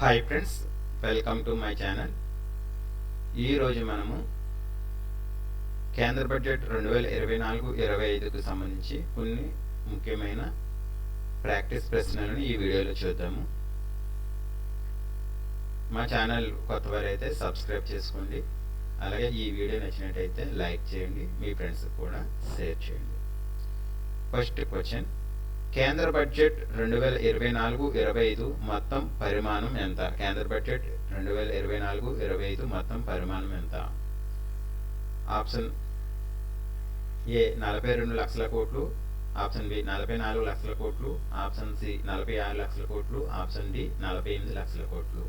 Hi friends welcome to my channel ఈరోజు మనము కేంద్ర బడ్జెట్ రెండు వేల ఇరవై నాలుగు ఇరవై ఐదుకు సంబంధించి కొన్ని ముఖ్యమైన ప్రాక్టీస్ ప్రశ్నలను ఈ వీడియోలో చూద్దాము. మా ఛానల్ కొత్తవారైతే సబ్స్క్రైబ్ చేసుకోండి. అలాగే ఈ వీడియో నచ్చినట్టయితే లైక్ చేయండి. మీ ఫ్రెండ్స్కి కూడా షేర్ చేయండి. First question. కేంద్ర బడ్జెట్ రెండు వేల ఇరవై నాలుగు ఇరవై ఐదు మొత్తం పరిమాణం ఎంత? కేంద్ర బడ్జెట్ రెండు వేల ఇరవై నాలుగు ఇరవై ఐదు మొత్తం పరిమాణం ఎంత? ఆప్షన్ ఏ నలభై రెండు లక్షల కోట్లు ఆప్షన్ బి నలభై నాలుగు లక్షల కోట్లు ఆప్షన్ సి నలభై ఆరు లక్షల కోట్లు ఆప్షన్ డి నలభై ఎనిమిది లక్షల కోట్లు.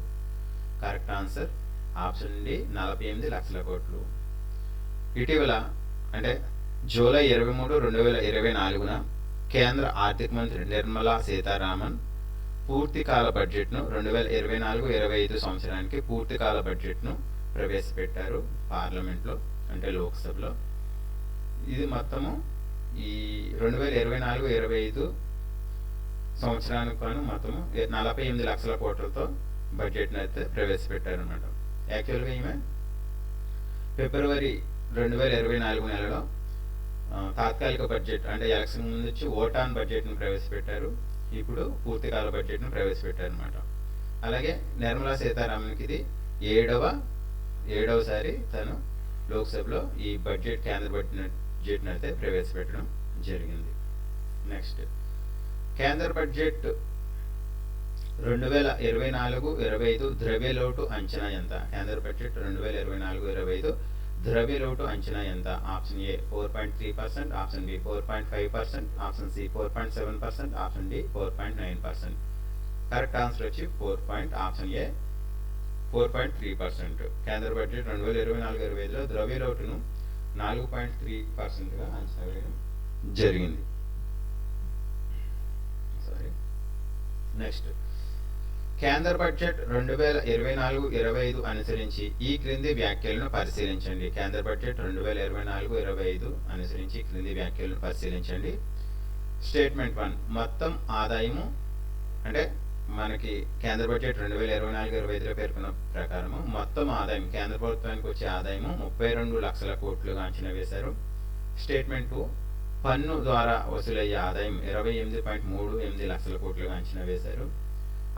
కరెక్ట్ ఆన్సర్ ఆప్షన్ డి నలభై ఎనిమిది లక్షల కోట్లు. ఇటీవల అంటే జూలై ఇరవై మూడు రెండు వేల ఇరవై నాలుగున కేంద్ర ఆర్థిక మంత్రి నిర్మలా సీతారామన్ పూర్తికాల బడ్జెట్ను రెండు వేల ఇరవై నాలుగు ఇరవై ఐదు సంవత్సరానికి పూర్తికాల బడ్జెట్ను ప్రవేశపెట్టారు పార్లమెంట్లో అంటే లోక్సభలో. ఇది మొత్తము ఈ రెండు వేల ఇరవై నాలుగు ఇరవై ఐదు సంవత్సరానికి గాను మొత్తము నలభై ఎనిమిది లక్షల కోట్లతో బడ్జెట్ను అయితే ప్రవేశపెట్టారన్నమాట. యాక్చువల్గా ఈమె ఫిబ్రవరి రెండు వేల ఇరవై నాలుగు నెలలో తాత్కాలిక బడ్జెట్ అంటే ఎలక్షన్ ముందు వచ్చి ఓటాన్ బడ్జెట్ను ప్రవేశపెట్టారు. ఇప్పుడు పూర్తికాల బడ్జెట్ను ప్రవేశపెట్టారు అనమాట అలాగే నిర్మలా సీతారామన్కి ఇది ఏడవ ఏడవసారి తను లోక్సభలో ఈ బడ్జెట్ కేంద్ర బడ్జెట్ను అయితే ప్రవేశపెట్టడం జరిగింది. నెక్స్ట్. కేంద్ర బడ్జెట్ రెండు వేల ఇరవై నాలుగు ఇరవై ఐదు ద్రవ్యలోటు అంచనా ఎంత? కేంద్ర బడ్జెట్ రెండు వేల ఇరవై నాలుగు ఇరవై ఐదు ద్రవ్య లోటు అంచనా ఎంత? Option A four point three percent option B four point five percent option C four point seven percent option D four point nine percent. Correct answer వచ్చి four point option A four point three percent. కేంద్ర budget రెండు వేల ఇరవై నాలుగు ఇరవై ఐదులో ద్రవ్య లోటును నాలుగు పాయింట్ త్రీ పర్సెంట్గా అంచనా వేయడం జరిగింది. సారీ. నెక్స్ట్. కేంద్ర బడ్జెట్ రెండు వేల ఇరవై నాలుగు ఇరవై ఐదు అనుసరించి ఈ క్రింది వ్యాఖ్యలను పరిశీలించండి. కేంద్ర బడ్జెట్ రెండు వేల ఇరవై నాలుగు ఇరవై ఐదు అనుసరించి క్రింది వ్యాఖ్యలను పరిశీలించండి. స్టేట్మెంట్ వన్ మొత్తం ఆదాయము అంటే మనకి కేంద్ర బడ్జెట్ రెండు వేల ఇరవై నాలుగు ఇరవై ఐదులో పేర్కొన్న ప్రకారము మొత్తం ఆదాయం కేంద్ర ప్రభుత్వానికి వచ్చే ఆదాయము ముప్పై రెండు లక్షల కోట్లుగా అంచనా వేశారు. స్టేట్మెంట్ టూ పన్ను ద్వారా వసూలయ్యే ఆదాయం ఇరవై ఎనిమిది పాయింట్ మూడు ఎనిమిది లక్షల కోట్లుగా అంచనా వేశారు.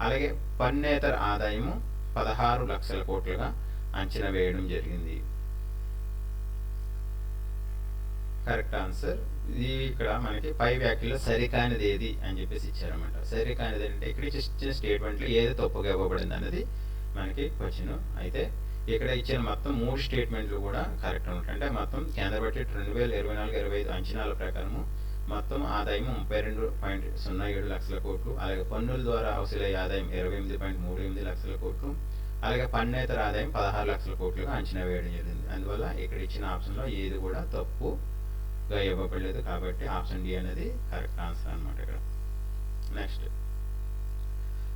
అలాగే పన్నేతర ఆదాయము పదహారు లక్షల కోట్లుగా అంచనా వేయడం జరిగింది. Correct answer. ఇది ఇక్కడ మనకి పై వ్యాఖ్యలో సరికానిది ఏది అని చెప్పేసి ఇచ్చారన్నమాట. సరికానిది అంటే ఇక్కడ ఇచ్చిన స్టేట్మెంట్లో ఏది తప్పుగా ఇవ్వబడింది అనేది మనకి క్వశ్చన్. అయితే ఇక్కడ ఇచ్చిన మొత్తం మూడు స్టేట్మెంట్లు కూడా కరెక్ట్ ఉంటాయి అంటే మొత్తం కేంద్ర బడ్జెట్ రెండు వేల ఇరవై నాలుగు ఇరవై ఐదు అంచనాల ప్రకారము మొత్తం ఆదాయం ముప్పై రెండు పాయింట్ సున్నా ఏడు లక్షల కోట్లు అలాగే పన్నుల ద్వారా వసూలయ్యే ఆదాయం ఇరవై ఎనిమిది పాయింట్ మూడు ఎనిమిది లక్షల కోట్లు అలాగే పన్నేతర ఆదాయం పదహారు లక్షల కోట్లుగా అంచనా వేయడం జరిగింది. అందువల్ల ఇక్కడ ఇచ్చిన ఆప్షన్లో ఏది కూడా తప్పుగా ఇవ్వబడలేదు కాబట్టి ఆప్షన్ డి అనేది కరెక్ట్ ఆన్సర్ అనమాట ఇక్కడ. నెక్స్ట్.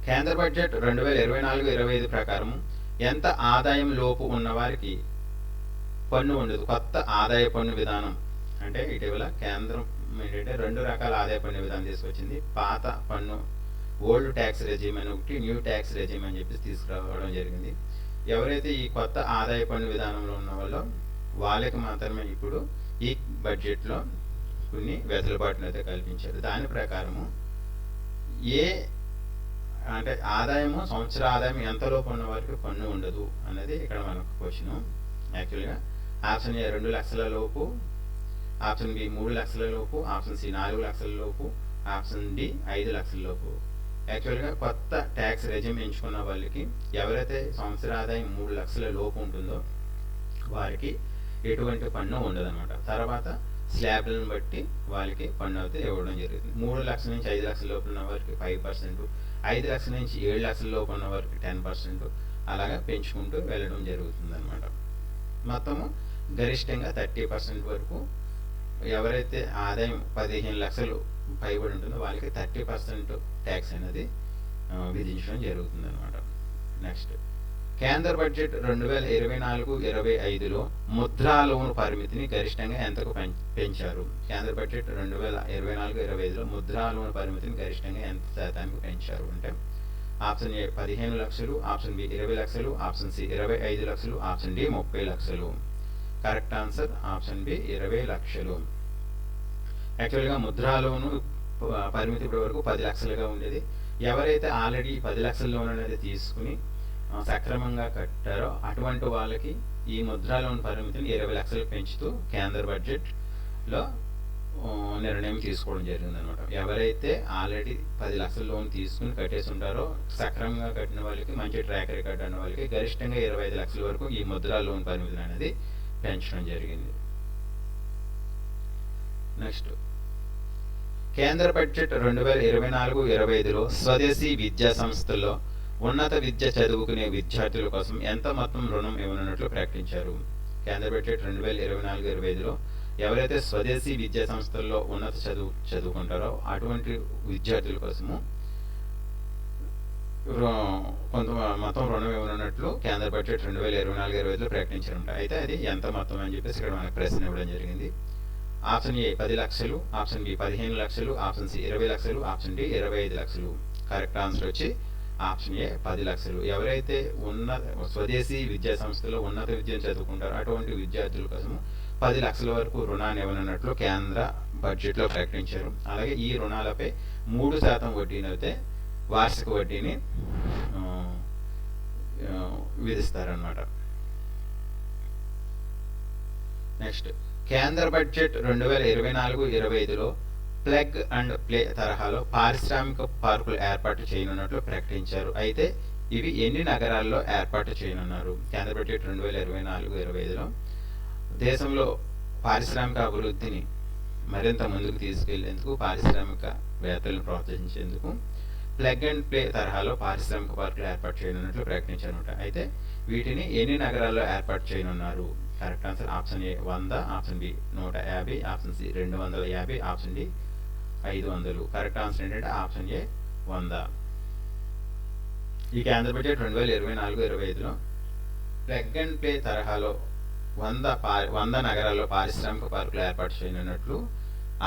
కేంద్ర బడ్జెట్ రెండు వేల ఇరవై నాలుగు ఇరవై ఐదు ప్రకారం ఎంత ఆదాయం లోపు ఉన్నవారికి పన్ను ఉండదు కొత్త ఆదాయ పన్ను విధానం అంటే ఇటీవల కేంద్రం ఏంటంటే రెండు రకాల ఆదాయ పన్ను విధానం తీసుకొచ్చింది. పాత పన్ను ఓల్డ్ ట్యాక్స్ రెజీమ్ అని ఒకటి న్యూ ట్యాక్స్ రెజీమ్ అని చెప్పి తీసుకురావడం జరిగింది. ఎవరైతే ఈ కొత్త ఆదాయ పన్ను విధానంలో ఉన్న వాళ్ళో వాళ్ళకి మాత్రమే ఇప్పుడు ఈ బడ్జెట్లో కొన్ని వెసులుబాటును అయితే కల్పించారు. దాని ప్రకారము ఏ అంటే ఆదాయము సంవత్సర ఆదాయం ఎంతలోపు ఉన్న వారికి పన్ను ఉండదు అన్నది ఇక్కడ మనకు క్వశ్చన్. యాక్చువల్గా ఆప్షన్ ఏ రెండు లక్షల లోపు ఆప్షన్ బి మూడు లక్షల లోపు ఆప్షన్ సి నాలుగు లక్షల లోపు ఆప్షన్ డి ఐదు లక్షల లోపు. యాక్చువల్గా కొత్త ట్యాక్స్ రెజ్యూమ్ ఎంచుకున్న వాళ్ళకి ఎవరైతే సంవత్సర ఆదాయం మూడు లక్షల లోపు ఉంటుందో వారికి ఎటువంటి పన్ను ఉండదన్నమాట. తర్వాత స్లాబ్లను బట్టి వాళ్ళకి పన్ను అయితే ఇవ్వడం జరుగుతుంది. మూడు లక్షల నుంచి ఐదు లక్షల లోపు ఉన్న వారికి ఫైవ్ పర్సెంట్ ఐదు లక్షల నుంచి ఏడు లక్షల లోపు ఉన్న వారికి టెన్ పర్సెంట్ అలాగా పెంచుకుంటూ వెళ్ళడం జరుగుతుంది అనమాట మొత్తము గరిష్టంగా థర్టీ పర్సెంట్ వరకు ఎవరైతే ఆదాయం పదిహేను లక్షలు పైబడి ఉంటుందో వాళ్ళకి థర్టీ పర్సెంట్ ట్యాక్స్ అనేది విధించడం జరుగుతుంది అనమాట నెక్స్ట్ కేంద్ర బడ్జెట్ రెండు వేల ఇరవై నాలుగు ఇరవై ఐదులో ముద్రా లోన్ పరిమితిని గరిష్టంగా ఎంతకు పెంచారు? కేంద్ర బడ్జెట్ రెండు వేల ఇరవై నాలుగు ఇరవై ఐదులో ముద్రా లోన్ పరిమితిని గరిష్టంగా ఎంత శాతానికి పెంచారు అంటే ఆప్షన్ ఏ పదిహేను లక్షలు ఆప్షన్ బి ఇరవై లక్షలు ఆప్షన్ సి ఇరవై ఐదు లక్షలు ఆప్షన్ డి ముప్పై లక్షలు. కరెక్ట్ ఆన్సర్ ఆప్షన్ బి ఇరవై లక్షలు. యాక్చువల్గా ముద్రా లోను పరిమితి ఇప్పటి వరకు పది లక్షలుగా ఉండేది. ఎవరైతే ఆల్రెడీ పది లక్షల లోన్ అనేది తీసుకుని సక్రమంగా కట్టారో అటువంటి వాళ్ళకి ఈ ముద్రా లోన్ పరిమితిని ఇరవై లక్షలు పెంచుతూ కేంద్ర బడ్జెట్లో నిర్ణయం తీసుకోవడం జరిగింది అనమాట ఎవరైతే ఆల్రెడీ పది లక్షల లోన్ తీసుకుని కట్టేసి ఉంటారో సక్రమంగా కట్టిన వాళ్ళకి మంచి ట్రాక్ రికార్డ్ అన్న వాళ్ళకి గరిష్టంగా ఇరవై ఐదు లక్షల వరకు ఈ ముద్రా లోన్ పరిమితి అనేది పెంచడం జరిగింది. నెక్స్ట్. కేంద్ర బడ్జెట్ రెండు వేల ఇరవై నాలుగు ఇరవై ఐదులో స్వదేశీ విద్యా సంస్థల్లో ఉన్నత విద్య చదువుకునే విద్యార్థుల కోసం ఎంత మొత్తం రుణం ఇవ్వనున్నట్లు ప్రకటించారు. కేంద్ర బడ్జెట్ రెండు వేల ఇరవై నాలుగు ఇరవై ఐదులో ఎవరైతే స్వదేశీ విద్యా సంస్థల్లో ఉన్నత చదువు చదువుకుంటారో అటువంటి విద్యార్థుల కోసము కొంత మొత్తం రుణం ఇవ్వనున్నట్లు కేంద్ర బడ్జెట్ రెండు వేల ఇరవై నాలుగు ఇరవై ఐదులో ప్రకటించారంట. అయితే అది ఎంత మొత్తం అని చెప్పేసి ఇక్కడ మనకు ప్రశ్న ఇవ్వడం జరిగింది. ఆప్షన్ ఏ పది లక్షలు ఆప్షన్ బి పదిహేను లక్షలు ఆప్షన్ సి ఇరవై లక్షలు ఆప్షన్ డి ఇరవై ఐదు లక్షలు. కరెక్ట్ ఆన్సర్ వచ్చి ఆప్షన్ ఏ పది లక్షలు. ఎవరైతే ఉన్నత స్వదేశీ విద్యా సంస్థలో ఉన్నత విద్యను చదువుకుంటారో అటువంటి విద్యార్థుల కోసం పది లక్షల వరకు రుణాన్ని ఇవ్వనున్నట్లు కేంద్ర బడ్జెట్లో ప్రకటించారు. అలాగే ఈ రుణాలపై మూడు శాతం వడ్డీని అయితే వార్షిక వడ్డీని విధిస్తారనమాట నెక్స్ట్ కేంద్ర బడ్జెట్ రెండు వేల ఇరవై నాలుగు ఇరవై ఐదులో ప్లగ్ అండ్ ప్లే తరహాలో పారిశ్రామిక పార్కులు ఏర్పాటు చేయనున్నట్లు ప్రకటించారు. అయితే ఇవి ఎన్ని నగరాల్లో ఏర్పాటు చేయనున్నారు? కేంద్ర బడ్జెట్ రెండు వేల ఇరవై నాలుగు ఇరవై ఐదులో దేశంలో పారిశ్రామిక అభివృద్ధిని మరింత ముందుకు తీసుకెళ్ళేందుకు పారిశ్రామిక వేత్తలను ప్రోత్సహించేందుకు ప్లగ్ అండ్ ప్లే తరహాలో పారిశ్రామిక పార్కులు ఏర్పాటు చేయనున్నట్లు ప్రకటించారన్నమాట. అయితే వీటిని ఎన్ని నగరాల్లో ఏర్పాటు చేయనున్నారు? కరెక్ట్ ఆన్సర్ ఆప్షన్ ఏ వంద ఆప్షన్ బి నూట యాభై ఆప్షన్ సి రెండు వందల యాభై ఆప్షన్ డి ఐదు వందలు. కరెక్ట్ ఆన్సర్ ఏంటంటే ఆప్షన్ ఏ వంద. ఈ కేంద్ర బడ్జెట్ రెండు వేల ఇరవై నాలుగు ఇరవై ఐదులో ప్లగ్ అండ్ ప్లే తరహాలో వంద పారి వంద నగరాల్లో పారిశ్రామిక పార్కులు ఏర్పాటు చేయనున్నట్లు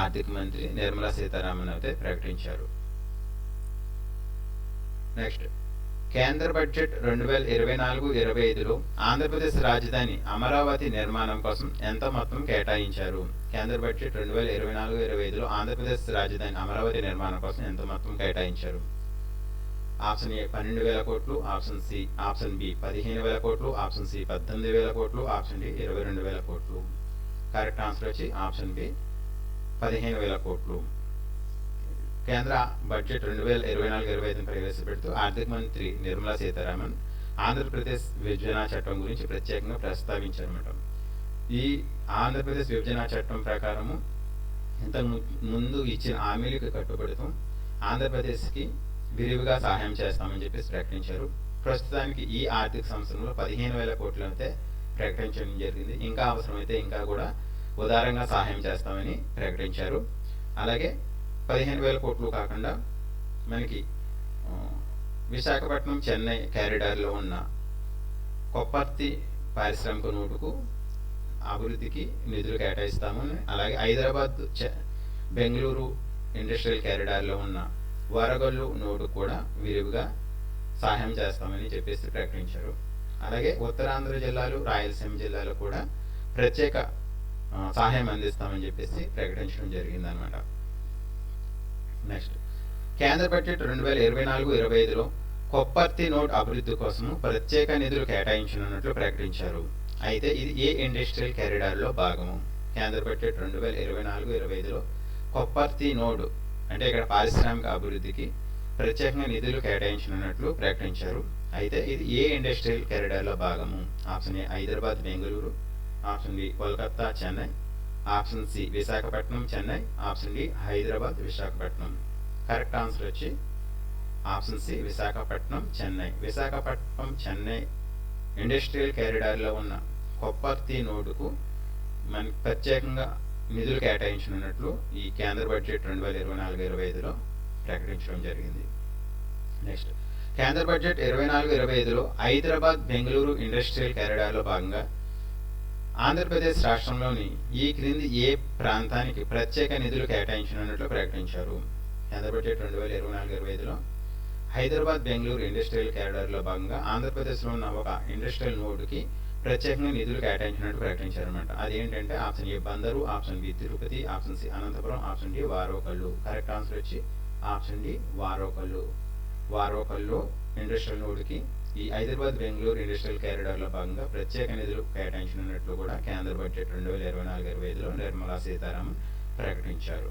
ఆర్థిక మంత్రి నిర్మలా సీతారామన్ అయితే ప్రకటించారు. నెక్స్ట్. కేంద్ర బడ్జెట్ రెండు వేల ఇరవై నాలుగు ఇరవై ఐదులో ఆంధ్రప్రదేశ్ రాజధాని అమరావతి నిర్మాణం కోసం ఎంత మొత్తం కేటాయించారు? కేంద్ర బడ్జెట్ రెండు వేల ఇరవై నాలుగు ఇరవై ఐదులో ఆంధ్రప్రదేశ్ రాజధాని అమరావతి నిర్మాణం కోసం ఎంత మొత్తం కేటాయించారు? ఆప్షన్ ఏ పన్నెండు వేల కోట్లు ఆప్షన్ సి ఆప్షన్ బి పదిహేను వేల కోట్లు ఆప్షన్ సి పద్దెనిమిది వేల కోట్లు ఆప్షన్ డి ఇరవై రెండు వేల కోట్లు. కరెక్ట్ ఆన్సర్ వచ్చి ఆప్షన్ బి పదిహేను వేల కోట్లు. కేంద్ర బడ్జెట్ రెండు వేల ఇరవై నాలుగు ఇరవై ఐదును ప్రవేశపెడుతూ ఆర్థిక మంత్రి నిర్మలా సీతారామన్ ఆంధ్రప్రదేశ్ విభజన చట్టం గురించి ప్రత్యేకంగా ప్రస్తావించారన్నమాట. ఈ ఆంధ్రప్రదేశ్ విభజన చట్టం ప్రకారము ఇంతకు ము- ముందు ఇచ్చిన హామీలకు కట్టుబడుతూ ఆంధ్రప్రదేశ్కి విరివిగా సహాయం చేస్తామని చెప్పేసి ప్రకటించారు. ప్రస్తుతానికి ఈ ఆర్థిక సంవత్సరంలో పదిహేను వేల కోట్లు అయితే ప్రకటించడం జరిగింది. ఇంకా అవసరమైతే ఇంకా కూడా ఉదారంగా సహాయం చేస్తామని ప్రకటించారు. అలాగే పదిహేను వేల కోట్లు కాకుండా మనకి విశాఖపట్నం చెన్నై క్యారిడార్లో ఉన్న కొప్పర్తి పారిశ్రామిక నోటుకు అభివృద్ధికి నిధులు కేటాయిస్తామని అలాగే హైదరాబాద్ చె- బెంగళూరు ఇండస్ట్రియల్ క్యారిడార్లో ఉన్న వరగల్లు నోటు కూడా విరివిగా సహాయం చేస్తామని చెప్పేసి ప్రకటించారు. అలాగే ఉత్తరాంధ్ర జిల్లాలు రాయలసీమ జిల్లాలో కూడా ప్రత్యేక సహాయం అందిస్తామని చెప్పేసి ప్రకటించడం జరిగిందనమాట నెక్స్ట్ కేంద్ర బడ్జెట్ రెండు వేల ఇరవై నాలుగు ఇరవై ఐదులో కొప్పర్తి నోట్ అభివృద్ధి కోసం ప్రత్యేక నిధులు కేటాయించనున్నట్లు ప్రకటించారు. అయితే ఇది ఏ ఇండస్ట్రియల్ క్యారిడార్లో భాగము? కేంద్ర బడ్జెట్ రెండు వేల ఇరవై నాలుగు ఇరవై ఐదులో కొప్పర్తి నోడ్ అంటే ఇక్కడ పారిశ్రామిక అభివృద్ధికి ప్రత్యేకంగా నిధులు కేటాయించనున్నట్లు ప్రకటించారు. అయితే ఇది ఏ ఇండస్ట్రియల్ క్యారిడార్లో భాగము? Option A Hyderabad Bengaluru. Option B Kolkata Chennai. Option C Visakhapatnam Chennai. Option D Hyderabad Visakhapatnam. Correct answer వచ్చి option C Visakhapatnam Chennai. Visakhapatnam Chennai industrial క్యారిడార్లో ఉన్న కొప్పర్తి నోటుకు మనకి ప్రత్యేకంగా నిధులు కేటాయించనున్నట్లు ఈ కేంద్ర బడ్జెట్ రెండు వేల ఇరవై నాలుగు ఇరవై ఐదులో ప్రకటించడం జరిగింది. నెక్స్ట్. కేంద్ర బడ్జెట్ ఇరవై నాలుగు ఇరవై ఐదులో హైదరాబాద్ బెంగళూరు ఇండస్ట్రియల్ క్యారిడార్లో భాగంగా ఆంధ్రప్రదేశ్ రాష్ట్రంలోని ఈ క్రింది ఏ ప్రాంతానికి ప్రత్యేక నిధులు కేటాయించనున్నట్లు ప్రకటించారు. కేంద్ర బడ్జెట్ రెండు వేల ఇరవై నాలుగు ఇరవై ఐదులో హైదరాబాద్ బెంగళూరు ఇండస్ట్రియల్ క్యారిడర్లో భాగంగా ఆంధ్రప్రదేశ్లో ఉన్న ఒక ఇండస్ట్రియల్ నోడ్కి ప్రత్యేకంగా నిధులు కేటాయించినట్టు ప్రకటించారనమాట అదేంటంటే option A Bandaru option B Tirupati option C Anantapuram option D Orvakallu. Correct answer వచ్చి option D Orvakallu. Orvakallu industrial నోడ్కి ఈ హైదరాబాద్ బెంగళూరు ఇండస్ట్రియల్ కారిడార్లో భాగంగా ప్రత్యేక నిధులు కేటాయించనున్నట్లు కూడా కేంద్ర బడ్జెట్ రెండు వేల ఇరవై నాలుగు ఇరవై ఐదులో నిర్మలా సీతారామన్ ప్రకటించారు.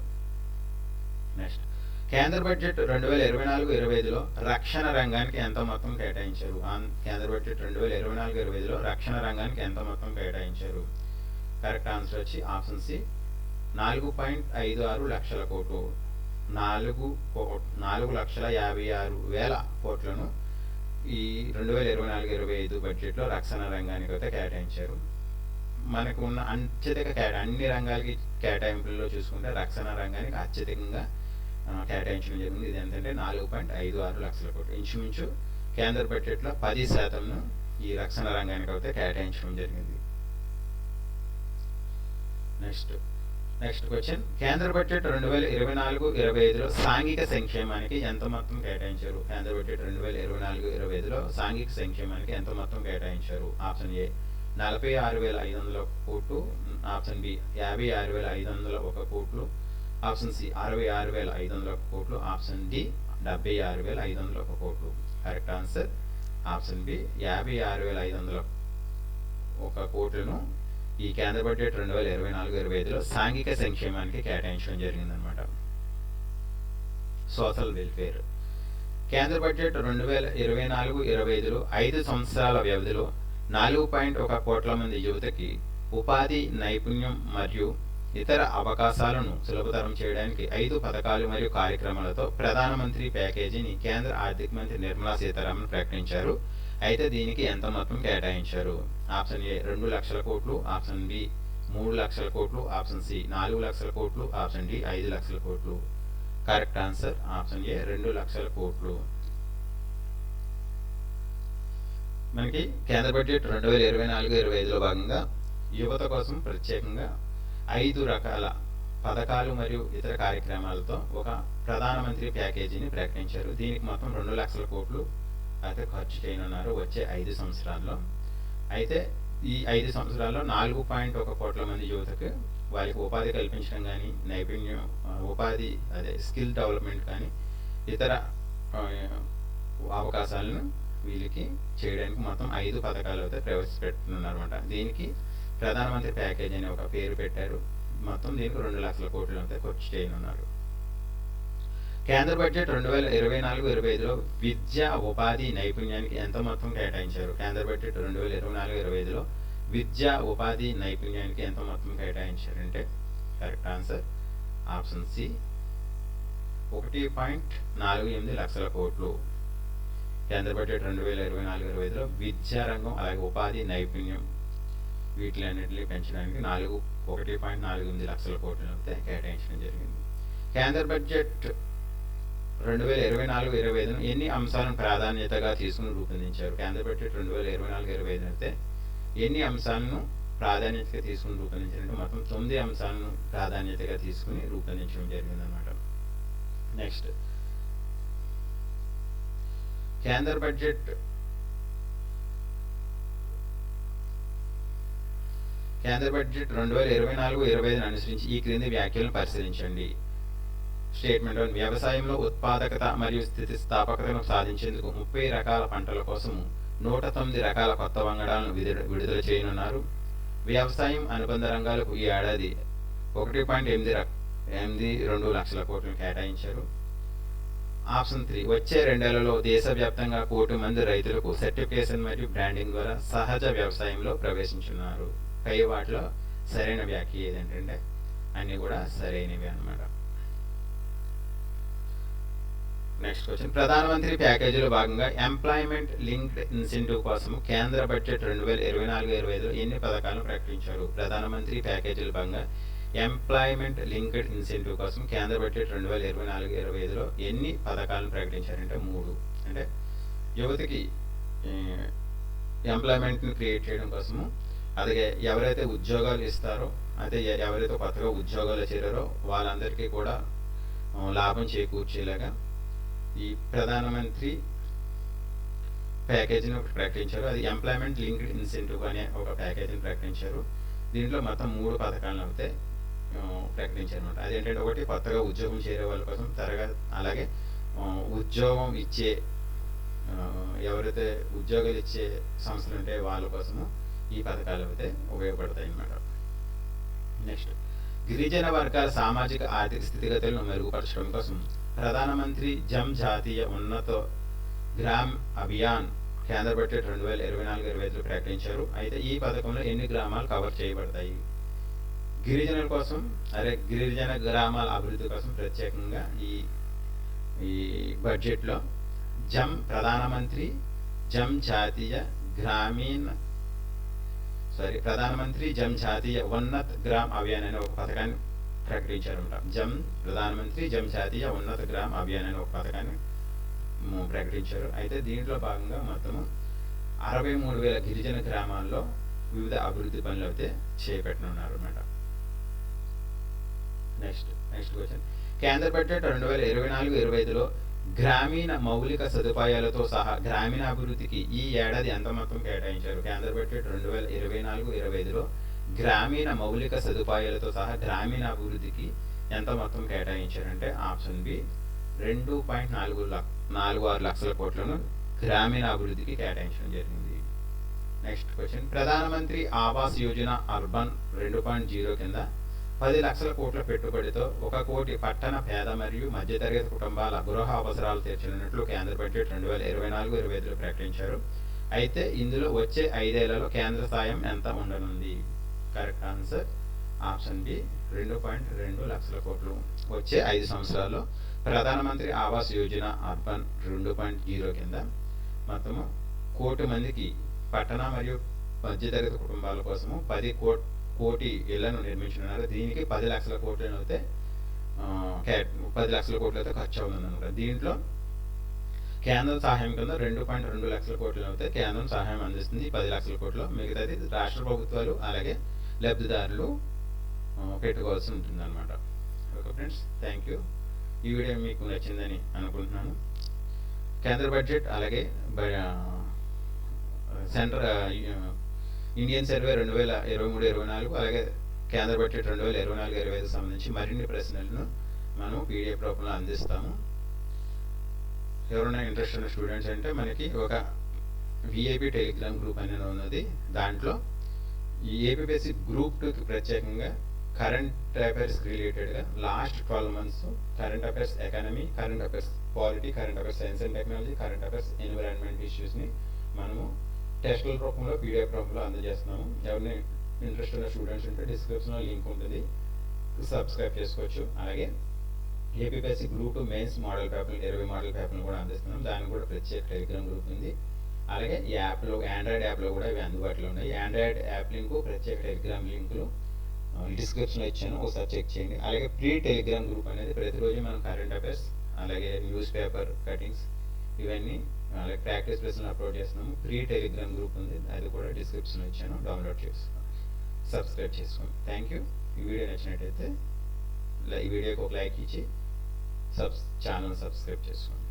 నెక్స్ట్ కేంద్ర బడ్జెట్ రెండు వేల ఇరవై నాలుగు ఇరవై ఐదులో రక్షణ రంగానికి ఎంత మొత్తం కేటాయించారు? కేంద్ర బడ్జెట్ రెండు వేల ఇరవై నాలుగు ఇరవై ఐదులో రక్షణ రంగానికి ఎంత మొత్తం కేటాయించారు? కరెక్ట్ ఆన్సర్ వచ్చి ఆప్షన్ సి నాలుగు పాయింట్ ఐదు ఆరు లక్షల కోట్లు. నాలుగు కో- నాలుగు లక్షల యాభై ఆరు వేల కోట్లను ఈ రెండు వేల ఇరవై నాలుగు ఇరవై ఐదు బడ్జెట్లో రక్షణ రంగానికి అయితే కేటాయించారు. మనకు ఉన్న అత్యధిక కేట అన్ని రంగాలకి కేటాయింపుల్లో చూసుకుంటే రక్షణ రంగానికి అత్యధికంగా కేటాయించడం జరిగింది. ఇది ఏంటంటే నాలుగు పాయింట్ ఐదు ఆరు లక్షల కోట్లు. ఇంచుమించు కేంద్ర బడ్జెట్లో పది శాతంను ఈ రక్షణ రంగానికి అయితే కేటాయించడం జరిగింది. Next next question. కేంద్ర బడ్జెట్ రెండు వేల ఇరవై నాలుగు ఇరవై ఐదులో సాంఘిక సంక్షేమానికి ఎంత మొత్తం కేటాయించారు? కేంద్ర బడ్జెట్ రెండు వేల ఇరవై నాలుగు ఇరవై ఐదులో సాంఘిక సంక్షేమానికి ఎంత మొత్తం కేటాయించారు? ఆప్షన్ ఏ నలభై ఆరు వేల ఐదు వందల కోట్లు. ఆప్షన్ బి యాభై ఆరు వేల ఐదు వందల ఒక కోట్లు. ఆప్షన్ సి అరవై ఆరు వేల ఐదు వందల ఒక కోట్లు. ఆప్షన్ డి డెబ్బై ఆరు వేల ఐదు వందల ఒక కోట్లు. Correct answer. ఆప్షన్ బి యాభై ఆరు వేల ఐదు వందల ఒక కోట్లను ఈ కేంద్ర బడ్జెట్ రెండు వేల ఇరవై నాలుగు ఇరవై ఐదులో సాంఘిక సంక్షేమానికి కేటాయించడం జరిగిందనమాట సోషల్ వెల్ఫేర్. కేంద్ర బడ్జెట్ రెండు వేల ఇరవై నాలుగు ఇరవై ఐదులో ఐదు సంవత్సరాల వ్యవధిలో నాలుగు పాయింట్ ఒక కోట్ల మంది యువతకి ఉపాధి నైపుణ్యం మరియు ఇతర అవకాశాలను సులభతరం చేయడానికి ఐదు పథకాలు మరియు కార్యక్రమాలతో ప్రధానమంత్రి ప్యాకేజీని కేంద్ర ఆర్థిక మంత్రి నిర్మలా సీతారామన్ ప్రకటించారు. అయితే దీనికి ఎంత మొత్తం కేటాయించారు? ఆప్షన్ ఏ రెండు లక్షల కోట్లు ఆప్షన్ బి మూడు లక్షల కోట్లు ఆప్షన్ సి నాలుగు లక్షల కోట్లు ఆప్షన్ డి ఐదు లక్షల కోట్లు. కరెక్ట్ ఆన్సర్ ఆప్షన్ ఏ రెండు లక్షల కోట్లు. మనకి కేంద్ర బడ్జెట్ రెండు వేల ఇరవై నాలుగు ఇరవై ఐదులో భాగంగా యువత కోసం ప్రత్యేకంగా ఐదు రకాల పథకాలు మరియు ఇతర కార్యక్రమాలతో ఒక ప్రధానమంత్రి ప్యాకేజీని ప్రకటించారు. దీనికి మొత్తం రెండు లక్షల కోట్లు అయితే ఖర్చు చేయనున్నారు వచ్చే ఐదు సంవత్సరాల్లో. అయితే ఈ ఐదు సంవత్సరాల్లో నాలుగు పాయింట్ ఒక కోట్ల మంది యువతకు వారికి ఉపాధి కల్పించడం కానీ నైపుణ్యం ఉపాధి అదే స్కిల్ డెవలప్మెంట్ కానీ ఇతర అవకాశాలను వీళ్ళకి చేయడానికి మొత్తం ఐదు పథకాలు అయితే ప్రవేశపెడుతున్నారు అనమాట దీనికి ప్రధానమంత్రి ప్యాకేజ్ అనే ఒక పేరు పెట్టారు. మొత్తం దీనికి రెండు లక్షల కోట్లు అయితే ఖర్చు చేయనున్నారు. కేంద్ర బడ్జెట్ రెండు వేల ఇరవై నాలుగు ఇరవై ఐదులో విద్య ఉపాధి నైపుణ్యానికి ఎంత మొత్తం కేటాయించారు? కేంద్ర బడ్జెట్ రెండు వేల ఇరవై నాలుగు ఇరవై ఐదులో విద్య ఉపాధి నైపుణ్యానికి ఎంత మొత్తం కేటాయించారంటే కరెక్ట్ ఆన్సర్ ఆప్షన్ సి ఒకటి పాయింట్ నాలుగు ఎనిమిది లక్షల కోట్లు. కేంద్ర బడ్జెట్ రెండు వేల ఇరవై నాలుగు ఇరవై ఐదులో విద్యారంగం అలాగే ఉపాధి నైపుణ్యం వీటిలన్నింటినీ పెంచడానికి నాలుగు ఒకటి పాయింట్ నాలుగు ఎనిమిది లక్షల కోట్లు అయితే కేటాయించడం జరిగింది. కేంద్ర బడ్జెట్ రెండు వేల ఇరవై నాలుగు ఇరవై ఐదును ఎన్ని అంశాలను ప్రాధాన్యతగా తీసుకుని రూపొందించారు? కేంద్ర బడ్జెట్ రెండు వేల ఇరవై నాలుగు ఇరవై ఐదు అయితే ఎన్ని అంశాలను ప్రాధాన్యతగా తీసుకుని రూపొందించారంటే మొత్తం తొమ్మిది అంశాలను ప్రాధాన్యతగా తీసుకుని రూపొందించడం జరిగిందనమాట నెక్స్ట్ కేంద్ర బడ్జెట్ కేంద్ర బడ్జెట్ రెండు వేల ఇరవై నాలుగు ఇరవై ఐదును అనుసరించి ఈ క్రింది వ్యాఖ్యలను పరిశీలించండి. స్టేట్మెంట్ వ్యవసాయంలో ఉత్పాదకత మరియు స్థితిస్థాపకతను సాధించేందుకు ముప్పై రకాల పంటల కోసం నూట తొమ్మిది రకాల కొత్త వంగడాలను విడుదల విడుదల చేయనున్నారు. వ్యవసాయం అనుబంధ రంగాలకు ఈ ఏడాది ఒకటి పాయింట్ ఎనిమిది ఎనిమిది రెండు లక్షల కోట్లను కేటాయించారు. ఆప్షన్ త్రీ వచ్చే రెండేళ్ళలో దేశవ్యాప్తంగా కోటి మంది రైతులకు సర్టిఫికేషన్ మరియు బ్రాండింగ్ ద్వారా సహజ వ్యవసాయంలో ప్రవేశించున్నారు. పై వాటిలో సరైన వ్యాఖ్య ఏదంటే అన్నీ కూడా సరైనవి అన్నమాట. నెక్స్ట్ క్వశ్చన్ ప్రధానమంత్రి ప్యాకేజీలో భాగంగా ఎంప్లాయ్మెంట్ లింక్డ్ ఇన్సెంటివ్ కోసం కేంద్ర బడ్జెట్ రెండు వేల ఇరవై నాలుగు ఇరవై ఐదులో ఎన్ని పథకాలను ప్రకటించారు? ప్రధానమంత్రి ప్యాకేజీలో భాగంగా ఎంప్లాయ్మెంట్ లింక్డ్ ఇన్సెంటివ్ కోసం కేంద్ర బడ్జెట్ రెండు వేల ఇరవై నాలుగు ఇరవై ఐదులో ఎన్ని పథకాలను ప్రకటించారంటే మూడు. అంటే యువతకి ఎంప్లాయ్మెంట్ని క్రియేట్ చేయడం కోసము అలాగే ఎవరైతే ఉద్యోగాలు ఇస్తారో అదే ఎవరైతే కొత్తగా ఉద్యోగాలు చేరారో వాళ్ళందరికీ కూడా లాభం చేకూర్చేలాగా ఈ ప్రధానమంత్రి ప్యాకేజీని ఒకటి ప్రకటించారు. అది ఎంప్లాయ్మెంట్ లింక్డ్ ఇన్సెంటివ్ అనే ఒక ప్యాకేజీని ప్రకటించారు. దీంట్లో మొత్తం మూడు పథకాలను అయితే ఆ, ప్రకటించారు అనమాట అదేంటంటే ఒకటి కొత్తగా ఉద్యోగం చేరే వాళ్ళ కోసం త్వరగా అలాగే ఉద్యోగం ఇచ్చే ఎవరైతే ఉద్యోగాలు ఇచ్చే సంస్థలు ఉంటే వాళ్ళ కోసము ఈ పథకాలు అయితే ఉపయోగపడతాయి అన్నమాట నెక్స్ట్ గిరిజన వర్గాల సామాజిక ఆర్థిక స్థితిగతులను మెరుగుపరచడం కోసం ప్రధానమంత్రి జమ్ జాతీయ ఉన్నత గ్రామ్ అభియాన్ కేంద్ర బడ్జెట్ రెండు వేల ఇరవై నాలుగు ఇరవై ఐదులో ప్రకటించారు. అయితే ఈ పథకంలో ఎన్ని గ్రామాలు కవర్ చేయబడతాయి? గిరిజనుల కోసం అదే గిరిజన గ్రామాల అభివృద్ధి కోసం ప్రత్యేకంగా ఈ ఈ బడ్జెట్లో జమ్ ప్రధానమంత్రి జమ్ జాతీయ గ్రామీణ సారీ ప్రధానమంత్రి జమ్ జాతీయ ఉన్నత్ గ్రామ్ అభియాన్ అనే ఒక పథకాన్ని ప్రకటించారన్నమాట జమ్ ప్రధానమంత్రి జమ్ జాతీయ ఉన్నత గ్రామ అభియాన్ అనే ఒక పథకాన్ని ప్రకటించారు. అయితే దీంట్లో భాగంగా మొత్తము అరవై మూడు వేల గిరిజన గ్రామాల్లో వివిధ అభివృద్ధి పనులు అయితే చేపట్టనున్నారు అన్నమాట. Next next question. కేంద్ర బడ్జెట్ రెండు వేల ఇరవై నాలుగు ఇరవై ఐదులో గ్రామీణ మౌలిక సదుపాయాలతో సహా గ్రామీణ అభివృద్ధికి ఈ ఏడాది ఎంత మొత్తం కేటాయించారు? కేంద్ర బడ్జెట్ రెండు వేల ఇరవై నాలుగు ఇరవై ఐదులో గ్రామీణ మౌలిక సదుపాయాలతో సహా గ్రామీణ అభివృద్ధికి ఎంత మొత్తం కేటాయించారంటే ఆప్షన్ బి రెండు పాయింట్ నాలుగు నాలుగు ఆరు లక్షల కోట్లను గ్రామీణ అభివృద్ధికి కేటాయించడం జరిగింది. Next question Pradhan Mantri Awas Yojana urban రెండు పాయింట్ జీరో కింద పది లక్షల కోట్ల పెట్టుబడితో ఒక కోటి పట్టణ పేద మరియు మధ్యతరగతి కుటుంబాల గృహ అవసరాలు తీర్చనున్నట్లు కేంద్ర బడ్జెట్ రెండు వేల ఇరవై నాలుగు ఇరవై ఐదులో ప్రకటించారు. అయితే ఇందులో వచ్చే ఐదేళ్ళలో కేంద్ర సాయం ఎంత ఉండనుంది? కరెక్ట్ ఆన్సర్ ఆప్షన్ బి రెండు పాయింట్ రెండు లక్షల కోట్లు. వచ్చే ఐదు సంవత్సరాల్లో ప్రధానమంత్రి ఆవాస్ యోజన అర్బన్ రెండు పాయింట్ జీరో కింద మొత్తము కోటి మందికి పట్టణ మరియు మధ్యతరగతి కుటుంబాల కోసము పది కోట్ కోటి ఇళ్ళను నిర్మించనున్నారు దీనికి పది లక్షల కోట్లను అయితే ఆ, పది లక్షల కోట్లు అయితే ఖర్చు అవుతుందన్నమాట. దీంట్లో కేంద్ర సహాయం కింద రెండు పాయింట్ రెండు లక్షల కోట్లు అయితే కేంద్రం సహాయం అందిస్తుంది పది లక్షల కోట్లు. మిగతాది రాష్ట్ర ప్రభుత్వాలు అలాగే లబ్ధిదారులు పెట్టుకోవాల్సి ఉంటుంది అనమాట ఓకే ఫ్రెండ్స్ థ్యాంక్ యూ ఈ వీడియో మీకు నచ్చిందని అనుకుంటున్నాను. కేంద్ర బడ్జెట్ అలాగే సెంటర్ సెంట్రల్ ఇండియన్ సర్వే రెండు వేల ఇరవై మూడు ఇరవై నాలుగు అలాగే కేంద్ర బడ్జెట్ రెండు వేల ఇరవై నాలుగు ఇరవై ఐదు సంబంధించి మరిన్ని ప్రశ్నలను మనం పీడిఎఫ్ రూపంలో అందిస్తాము. ఎవరైనా ఇంట్రెస్ట్ ఉన్న స్టూడెంట్స్ అంటే మనకి ఒక విఐపి టెలిగ్రామ్ గ్రూప్ అనేది ఉన్నది. దాంట్లో ఈ ఏపీఎస్సి గ్రూప్ టూకి ప్రత్యేకంగా కరెంట్ అఫైర్స్ రిలేటెడ్గా last twelve months current affairs economy current affairs polity current affairs science and technology current affairs environment ఇష్యూస్ని మనము టెస్టుల రూపంలో పీడిఎఫ్ రూపంలో అందజేస్తున్నాము. ఎవరిని ఇంట్రెస్ట్ ఉన్న స్టూడెంట్స్ ఉంటే డిస్క్రిప్షన్లో లింక్ ఉంటుంది. సబ్స్క్రైబ్ చేసుకోవచ్చు. అలాగే APSC group two mains model పేపర్లు ఇరవై మోడల్ పేపర్లు కూడా అందిస్తున్నాం దానికి కూడా ప్రత్యేక టెలిగ్రామ్ గ్రూప్ ఉంది. అలాగే ఈ యాప్లో ఆండ్రాయిడ్ యాప్లో కూడా ఇవి అందుబాటులో ఉన్నాయి. ఆండ్రాయిడ్ యాప్ లింకు ప్రత్యేక టెలిగ్రామ్ లింకులు డిస్క్రిప్షన్లో ఇచ్చాను. ఒకసారి చెక్ చేయండి. అలాగే ప్రీ టెలిగ్రామ్ గ్రూప్ అనేది ప్రతిరోజు మనం కరెంట్ అఫైర్స్ అలాగే న్యూస్ పేపర్ కటింగ్స్ ఇవన్నీ అలాగే ప్రాక్టీస్ ప్లేస్లో అప్లోడ్ చేస్తున్నాము. ప్రీ టెలిగ్రామ్ గ్రూప్ ఉంది. అది కూడా డిస్క్రిప్షన్లో ఇచ్చాను. డౌన్లోడ్ చేసుకోండి. సబ్స్క్రైబ్ చేసుకోండి. థ్యాంక్ యూ ఈ వీడియో నచ్చినట్టయితే ఈ వీడియోకి ఒక లైక్ ఇచ్చి సబ్స్ ఛానల్ సబ్స్క్రైబ్ చేసుకోండి.